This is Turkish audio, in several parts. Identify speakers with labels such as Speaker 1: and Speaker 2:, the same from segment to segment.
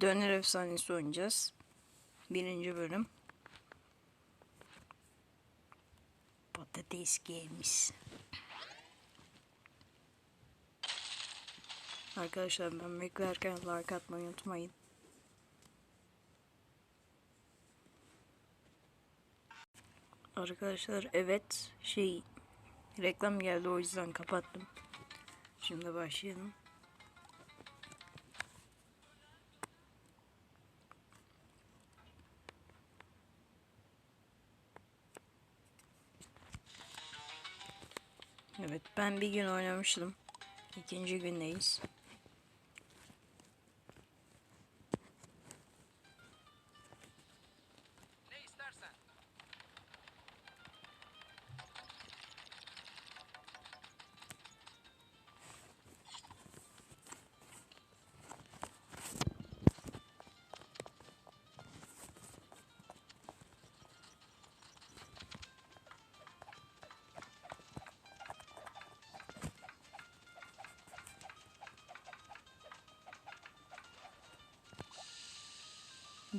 Speaker 1: Döner efsanesi oynayacağız. Birinci bölüm. Patates gelmiş. Arkadaşlar ben beklerken like atmayı unutmayın. Arkadaşlar evet şey reklam geldi o yüzden kapattım. Şimdi başlayalım. Evet ben bir gün oynamıştım. İkinci gündeyiz.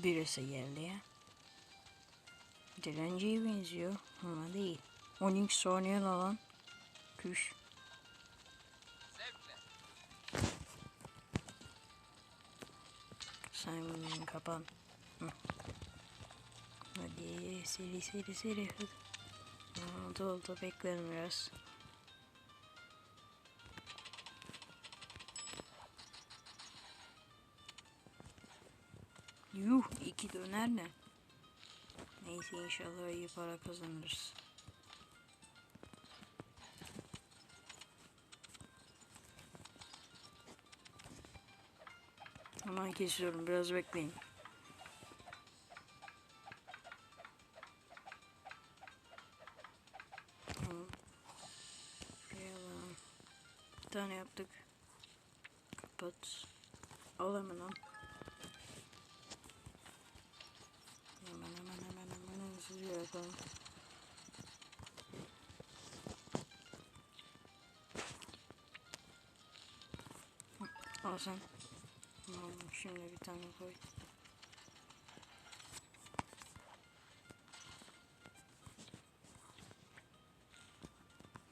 Speaker 1: Birisi ya. Dilenciye benziyor ama değil. Onyx oynayan alan. Küş. Simon'ın kapan. Hadi seri seri seri. Oldu oldu beklerim biraz. Yuh iki döner ne? Neyse inşallah iyi para kazanırız. Hemen kesiyorum biraz bekleyin. Hı, Al sen. Şimdi bir tane koy.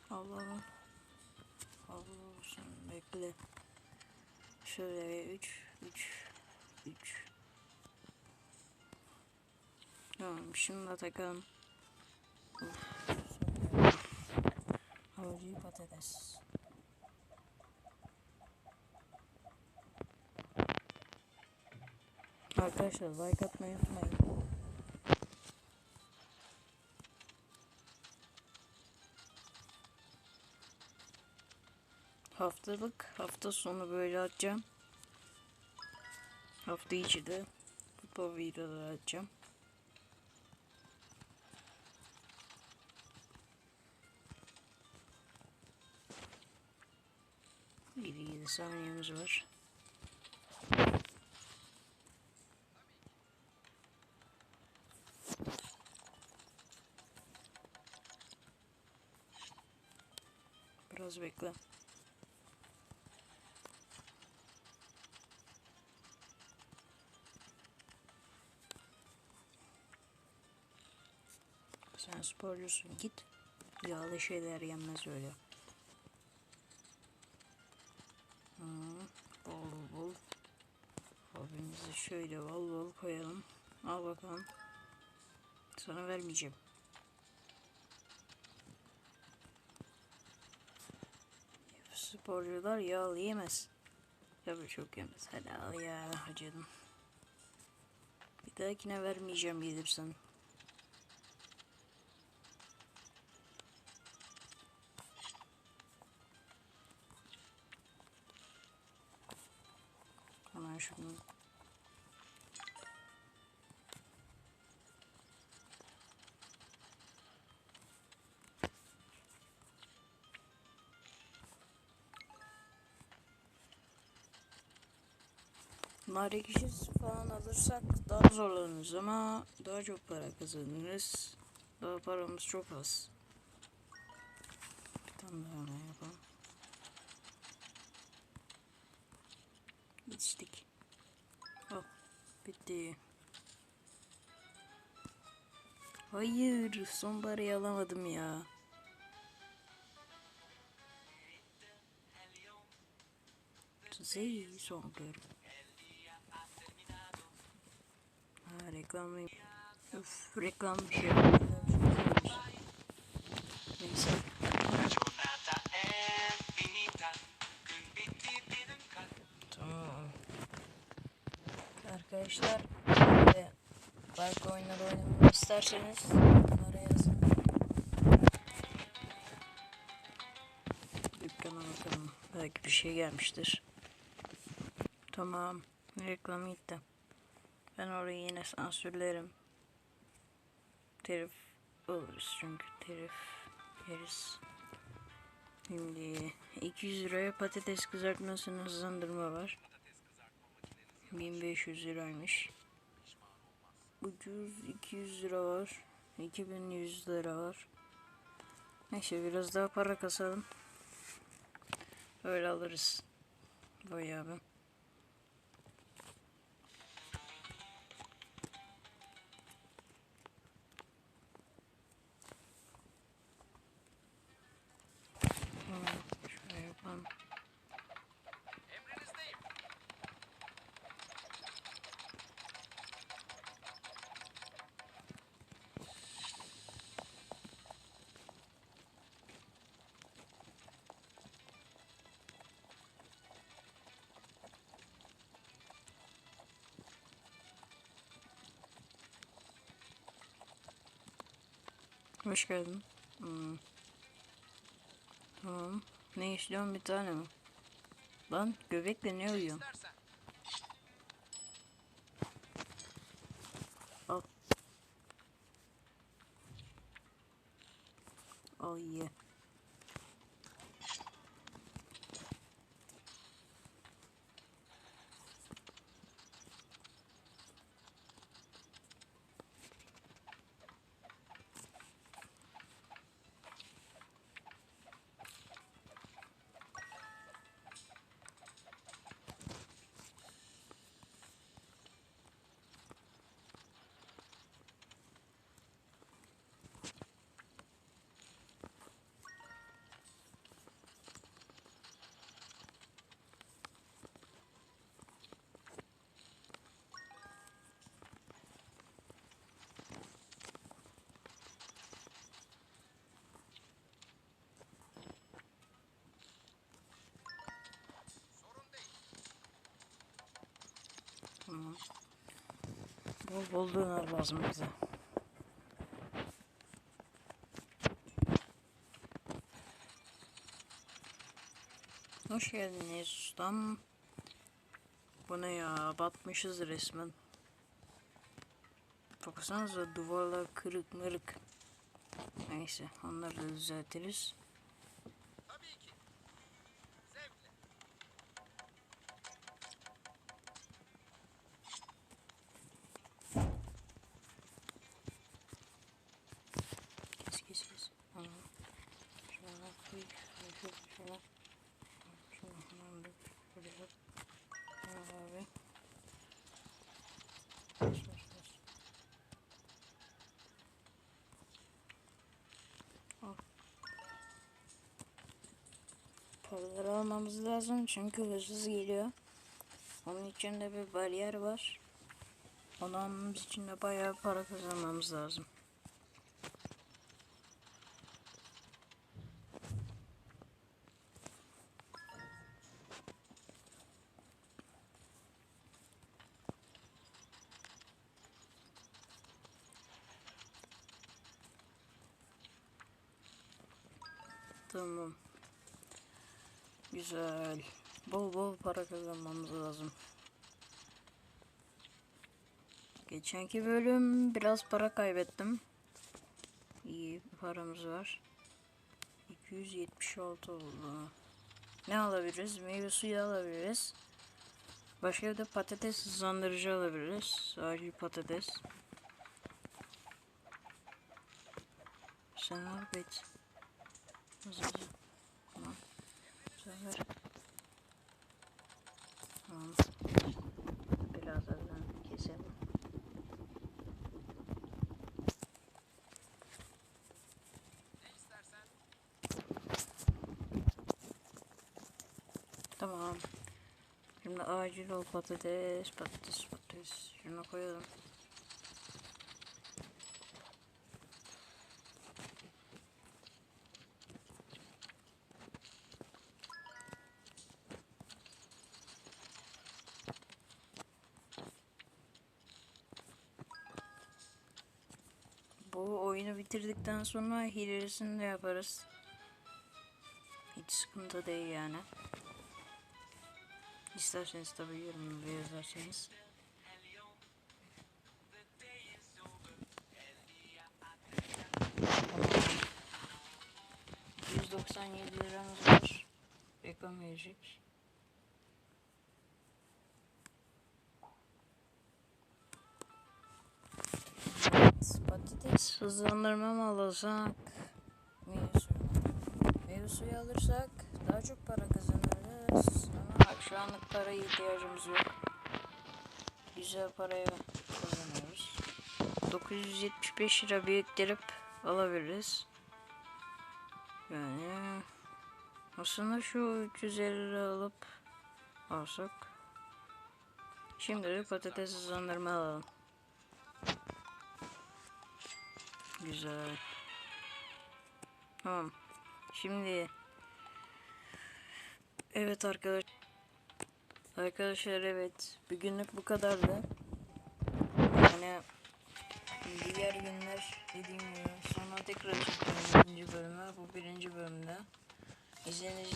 Speaker 1: Allah'ım. Allah olsun bekle. Şöyle 3 3 3 Tamam şunu da takalım. Havucu patates. Arkadaşlar like atmayı unutmayın. Haftalık hafta sonu böyle atacağım. Hafta içi de futbol videoları atacağım. Bir yedi saniyemiz var. Biraz bekle. Sen sporcusun git. Yağlı şeyler yenmez öyle. Abimizi şöyle bol bol koyalım. Al bakalım. Sana vermeyeceğim. Sporcular yağlı yemez. Tabii çok yemez. Hadi al ya acıdım. Bir dahakine vermeyeceğim gelirsen. Hemen şunu Nar ekşisi falan alırsak daha zorlanırız ama daha çok para kazanırız. Daha paramız çok az. Bir tane daha ne yapalım. İçtik. Al. Bitti. Hayır, son parayı alamadım ya. Zey son gör. Ha reklam Uf reklam bir şey. Neyse. Arkadaşlar ve belki oyunları oynamamı isterseniz bunlara yazın. Dükkana bakalım. Belki bir şey gelmiştir. Tamam. Reklam gitti. Ben orayı yine sansürlerim. Telif oluruz çünkü telif yeriz. Şimdi 200 liraya patates kızartmasını hızlandırma var. 1500 liraymış. Ucuz 200 lira var. 2100 lira var. Neyse biraz daha para kasalım. Öyle alırız. Bayağı bir. Hoş geldin. Hmm. Tamam. Ne istiyorsun bir tane mi? Lan göbekle ne uyuyorsun?
Speaker 2: İstersen.
Speaker 1: Al. Al ye.
Speaker 2: Sorun değil.
Speaker 1: Tamam. Bol bol döner lazım bize. Hoş geldiniz ustam. Bu ne ya? Batmışız resmen. Baksanıza duvarlar kırık mırık. Neyse onları da düzeltiriz. Şöyle şöyle. Hemen. Tamam abi. Paraları almamız lazım çünkü hırsız geliyor. Onun için de bir bariyer var. Onu almamız için de bayağı para kazanmamız lazım. Tamam. Güzel. Bol bol para kazanmamız lazım. Geçenki bölüm biraz para kaybettim. İyi paramız var. 276 oldu. Ne alabiliriz? Meyve suyu alabiliriz. Başka de patates hızlandırıcı alabiliriz. Acil patates. Sen al az önce. Tamam. Şöyle. Tamam. Biraz azdan keselim. Tamam. Şimdi acil ol patates, patates, patates. Şunu koyalım. Oyunu bitirdikten sonra hilesini de yaparız. Hiç sıkıntı değil yani. İsterseniz tabii yorumları yazarsanız. ...197 liramız var. Reklam verecek. Patates hızlandırma mı alırsak? Meyve suyu. Alırsak daha çok para kazanırız. Ama şu anlık paraya ihtiyacımız yok. Güzel paraya kazanıyoruz. 975 lira biriktirip alabiliriz. Yani aslında şu 350 lira alıp alsak. Şimdi de patates hızlandırma alalım. Güzel. Tamam. Şimdi Evet arkadaş Arkadaşlar evet bugünlük bu kadardı. Yani diğer günler dediğim gibi sonra tekrar çekeceğim ikinci bölümü. Bu birinci bölümde. İzlediğiniz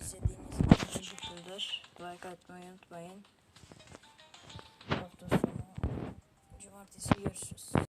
Speaker 1: izlediğiniz için teşekkürler. Like atmayı unutmayın. Hafta sonu cumartesi görüşürüz.